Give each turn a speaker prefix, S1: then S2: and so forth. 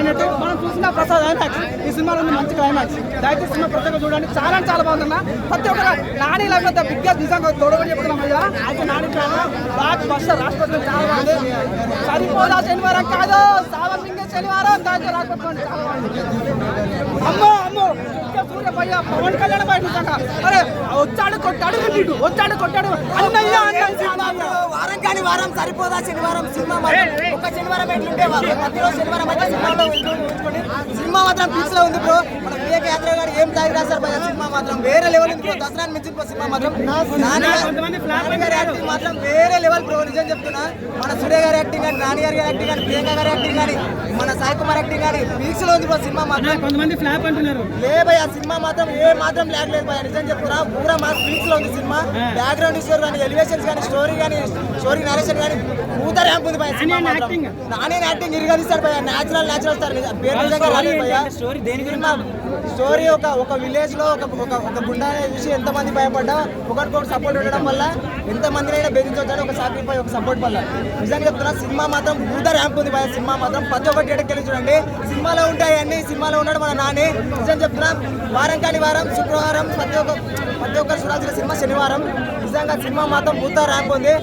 S1: అన్నట్టు మనం చూసిన ప్రసాద్ ఐమాక్స్ ఈ సినిమాలో మంచి క్లైమాక్స్ దయచేసి సినిమా ప్రతి ఒక్క చూడండి చాలా చాలా బాగుందన్న. ప్రతి ఒక్కరు నాని లేకపోతే బిగ్గెస్ట్ నిజంగా తోడగా చెప్తున్నాం అయ్యా అయితే నాని బ్లాక్ బస్టర్ రాష్ట్రపతి చాలా బాగుంది. సరిపోదా శనివారం కాదు. సావన్ మింగే శనివారం దాంట్లో రాష్ట్రపతి చాలా బాగుంది. అమ్మో అమ్మో. ఇంకా పవన్ కళ్యాణ్ బయట నిజంగా. అరే వచ్చాడు కొట్టాడు రిపీట్ వచ్చాడు కొట్టాడు. అన్నయ్య అన్నయ్య.
S2: కాని వారం సరిపోదా? శనివారం సినిమా మాత్రం ఒక శనివారం ఎట్లుంటే ప్రతిరోజు శనివారం అయితే సినిమాలో. సినిమా మాత్రం పీక్స్లో ఉంది బ్రో. మన వివేక్ యాత్ర గారు ఏం తాగి రాశారు భయ్యా? సినిమా మాత్రం వేరే లెవెల్ ఉంది బ్రో దసరాని మించిన సినిమా మాత్రం నాని నాని గారి యాక్టింగ్ మాత్రం వేరే లెవెల్ బ్రో నిజం చెప్తున్నా. మన సూర్య గారి యాక్టింగ్ కానీ నాని గారి యాక్టింగ్ కానీ ప్రియాంక గారి యాక్టింగ్ కానీ మన సాయి కుమార్ యాక్టింగ్ కానీ పీక్స్లో ఉంది బ్రో సినిమా మాత్రం
S1: కొంతమంది ఫ్లాప్ అంటున్నారు.
S2: లే భయ్యా సినిమా మాత్రం ఏ మాత్రం ల్యాగ్ లేదు భయ్యా నిజం చెప్తున్నా. పూరా మా స్పీక్స్లో ఉంది సినిమా. బ్యాక్గ్రౌండ్ స్కోర్ కానీ ఎలివేషన్స్ కానీ స్టోరీ కానీ స్టోరీ నరేషన్ కానీ పూత ర్యాంప్ ఉంది భయ్యా సినిమా మాత్రం. నాని యాక్టింగ్ ఇరగలిస్తాడు భయ్యా నేచురల్ నేచురల్ స్టార్ పేరు
S1: స్టోరీ దేని
S2: సినిమా స్టోరీ ఒక ఒక విలేజ్లో ఒక ఒక ఒక గుండానే చూసి ఎంత మంది భయపడ్డా ఒకరికొకరు సపోర్ట్ ఉండడం వల్ల ఎంత మందినైనా బెదిరించవచ్చు ఒక సాక్రిఫై ఒక సపోర్ట్ వల్ల. నిజంగా చెప్తున్నా సినిమా మాత్రం పూత ర్యాంప్ ఉంది భయ సినిమా మాత్రం ప్రతి ఒక్క థియేటర్కి వెళ్ళి చూడండి. సినిమాలో ఉంటాయి అన్ని సినిమాలో ఉన్నాడు మన నాని. నిజం చెప్తున్నా వారం కాని వారం శుక్రవారం ప్రతి ఒక్క ప్రతి ఒక్కరు చూడాల్సిన సినిమా శనివారం. నిజంగా సినిమా మాత్రం పూత ర్యాంప్ ఉంది.